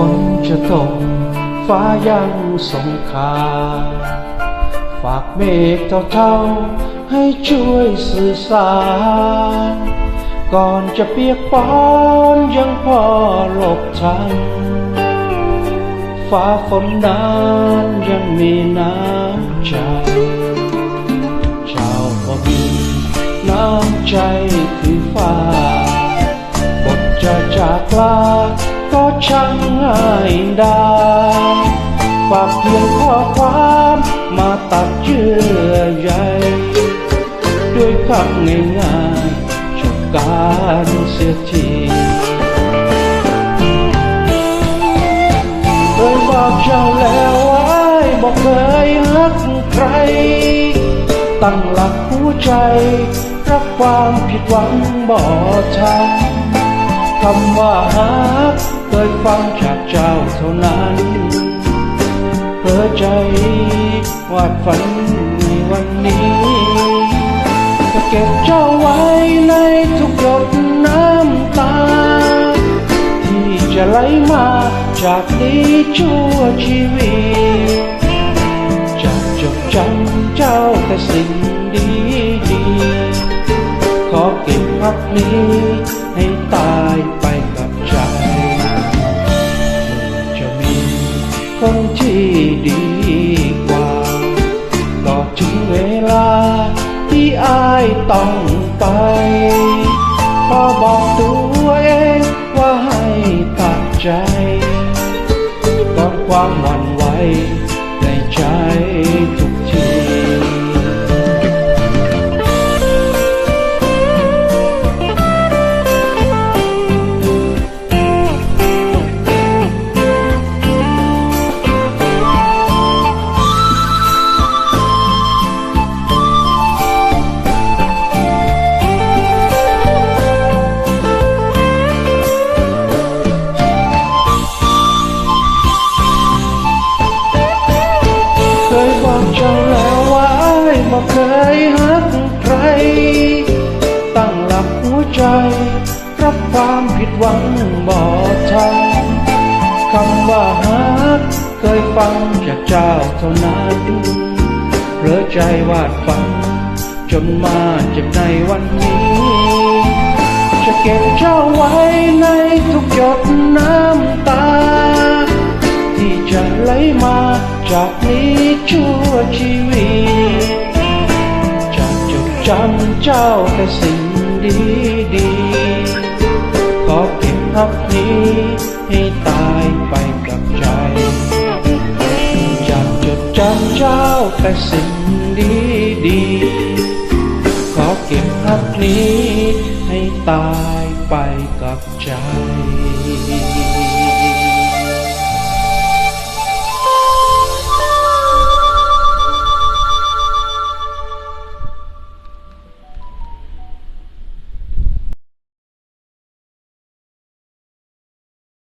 ฝนจะตก ฟ้ายังสงคาฝากเมฆเท่าๆให้ช่วยสื่อสาร ก่อนจะเปียกปอนยังพอหลบทันฟ้าฝนนั้นยังมีน้ำใจเจ้าก็มีน้ำใจคือฟ้าบทจะจากลา ช่างง่ายได้ฝากเพียงข้อความมาตัดเยื่อใยด้วยคำง่ายๆจบการเสียทีเคยบอกเจ้าแล้วไว้บอกเคยรักใคร ตั้งหลักหัวใจรับความผิดหวังบ่ทันคำว่าฮักเคยฟังจากเจ้าเท่านั้นเพื่อใจวาดฝันในวันนี้จะเก็บเจ้าไว้ในทุกหยดน้ำตา ที่จะไหลมาจากนี้ชั่วชีวิต เก็บนี้ ให้ตายไปกับใจเธอจะมีคนที่ดีกว่าก็ถึงเวลาที่อายต้องไปพอบอกตัวเองว่าให้ตัดใจก่อนความหวั่นไหว เจ้าแล้วว่าบอกเคยหักใคร ตั้งหลักหัวใจ รับความผิดหวังบ่ทันคำว่าหักเคยฟังจากเจ้าเท่านั้นเพลอใจวาดฝัน จนมาเจ็บในวันนี้ จะเก็บเจ้าไว้ในทุกหยดน้ำตา ที่จะไหลมา จากนี้ชั่วชีวิตจะจดจำเจ้าแต่สิ่งดีดีขอเก็บภาพนี้ให้ตายไปกับใจจะจดจำเจ้าแต่สิ่งดีดีขอเก็บภาพนี้ให้ตายไปกับใจ